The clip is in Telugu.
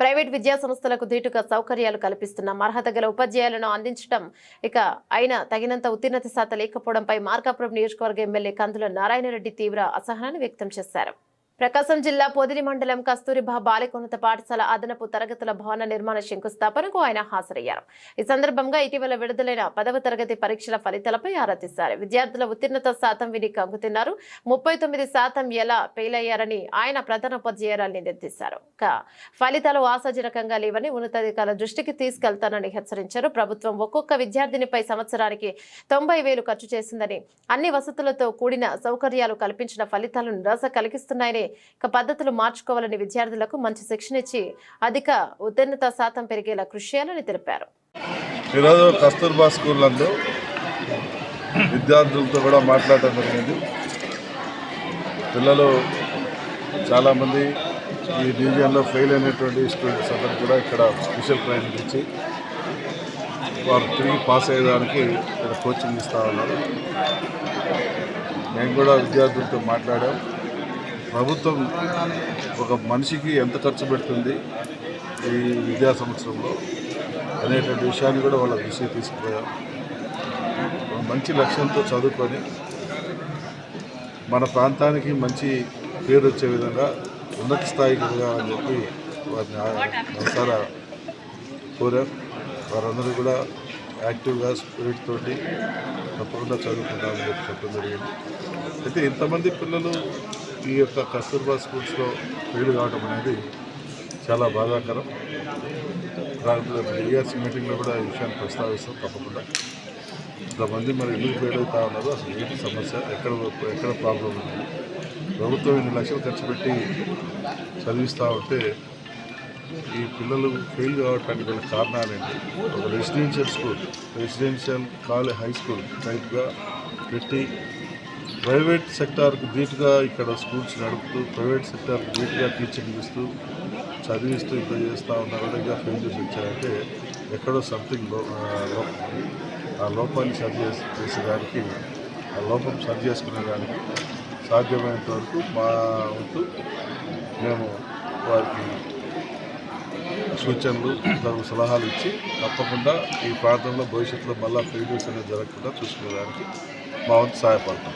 ప్రైవేట్ విద్యా సంస్థలకు ధీటుగా సౌకర్యాలు కల్పిస్తున్నాం. అర్హత గల ఉపాధ్యాయులను అందించడం ఇక అయినా తగినంత ఉత్తీర్ణత శాత లేకపోవడంపై మార్కాపురం నియోజకవర్గ ఎమ్మెల్యే కందుల నారాయణరెడ్డి తీవ్ర అసహనాన్ని వ్యక్తం చేశారు. ప్రకాశం జిల్లా పొదిలి మండలం కస్తూరిబా బాలికోన్నత పాఠశాల అదనపు తరగతుల భవన నిర్మాణ శంకుస్థాపనకు ఆయన హాజరయ్యారు. ఈ సందర్భంగా ఇటీవల విడుదలైన పదవ తరగతి పరీక్షల ఫలితాలపై ఆరా తీశారు. విద్యార్థుల ఉత్తీర్ణత శాతం విని కంగుతున్నారు ముప్పై తొమ్మిది శాతం ఎలా ఫెయిలయ్యారని ఆయన ప్రధాన ఉపాధ్యాయురాల్ని నిలదీశారు ఫలితాలు ఆశాజనకంగా లేవని ఉన్నతాధికారుల దృష్టికి తీసుకెళ్తానని హెచ్చరించారు. ప్రభుత్వం ఒక్కొక్క విద్యార్థినిపై సంవత్సరానికి తొంభై వేలు ఖర్చు చేసిందని అన్ని వసతులతో కూడిన సౌకర్యాలు కల్పించిన ఫలితాలు నిరాశ కలిగిస్తున్నాయని ఇక పద్ధతులు మార్చుకోవాలని విద్యార్థులకు మంచి శిక్షణ ఇచ్చి అధిక ఉత్తీర్ణత శాతం పెరిగేలా కృషి చేయాలని తెలిపారు. ఈరోజు కస్తూర్బా స్కూల్ నందు విద్యార్థులతో కూడా మాట్లాడటం జరిగింది. పిల్లలు చాలామంది ఈ డివిజన్లో ఫెయిల్ అయినటువంటి స్టూడెంట్స్ అందరూ కూడా ఇక్కడ స్పెషల్ ట్రైనింగ్ ఇచ్చి వారు తిరిగి పాస్ అయ్యేదానికి ఇక్కడ కోచింగ్ ఇస్తూ ఉన్నారు. మేము కూడా విద్యార్థులతో మాట్లాడాం. ప్రభుత్వం ఒక మనిషికి ఎంత ఖర్చు పెడుతుంది ఈ విద్యా సంవత్సరంలో అనేటువంటి విషయాన్ని కూడా వాళ్ళ దృష్టికి తీసుకుపోయాం. మంచి లక్ష్యంతో చదువుకొని మన ప్రాంతానికి మంచి పేరు వచ్చే విధంగా ఉన్నత స్థాయికి ఎదగాలని చెప్పి వారిని ఆ- మనసారా కోరాం. వారందరూ కూడా యాక్టివ్గా స్పిరిట్ తోటి తప్పకుండా చదువుకుంటామని చెప్పి చెప్పడం జరిగింది. అయితే ఇంతమంది పిల్లలు ఈ యొక్క కస్తూర్బా స్కూల్స్లో ఫెయిల్ కావడం అనేది చాలా బాధాకరం. రాబోయే ఇయర్స్ మీటింగ్లో కూడా ఈ విషయాన్ని ప్రస్తావిస్తాం తప్పకుండా. ఇంతమంది మరి ఎందుకు ఫెయిల్ అవుతా ఉన్నారు అసలు ఏంటి సమస్య? ఎక్కడ ఎక్కడ ప్రాబ్లం ఉంది? ప్రభుత్వం ఎన్ని లక్షలు ఖర్చు పెట్టి చదివిస్తూ ఉంటే ఈ పిల్లలు ఫెయిల్ కావడానికి గల కారణాలు ఏంటి? ఒక residential school residential college high school టైప్గా పెట్టి ప్రైవేట్ సెక్టార్కి ధీటుగా ఇక్కడ స్కూల్స్ నడుపుతూ ప్రైవేట్ సెక్టార్కి ధీటుగా టీచింగ్ ఇస్తూ చదివిస్తూ ఇప్పుడు చేస్తూ ఉన్న విధంగా ఇంకా ఫెయిల్ చేసి వచ్చారంటే ఎక్కడో సంథింగ్లో ఆ లోపం. ఆ లోపాన్ని సరి చేసేదానికి ఆ లోపం సరి చేసుకునేదానికి సాధ్యమైనంత వరకు మా వంతు మేము వారికి సూచనలు తగు సలహాలు ఇచ్చి తప్పకుండా ఈ ప్రాంతంలో భవిష్యత్తులో మళ్ళా ఫెయిల్యూస్ అనేది జరగకుండా చూసుకునేదానికి మా వంతు సహాయపడతాం.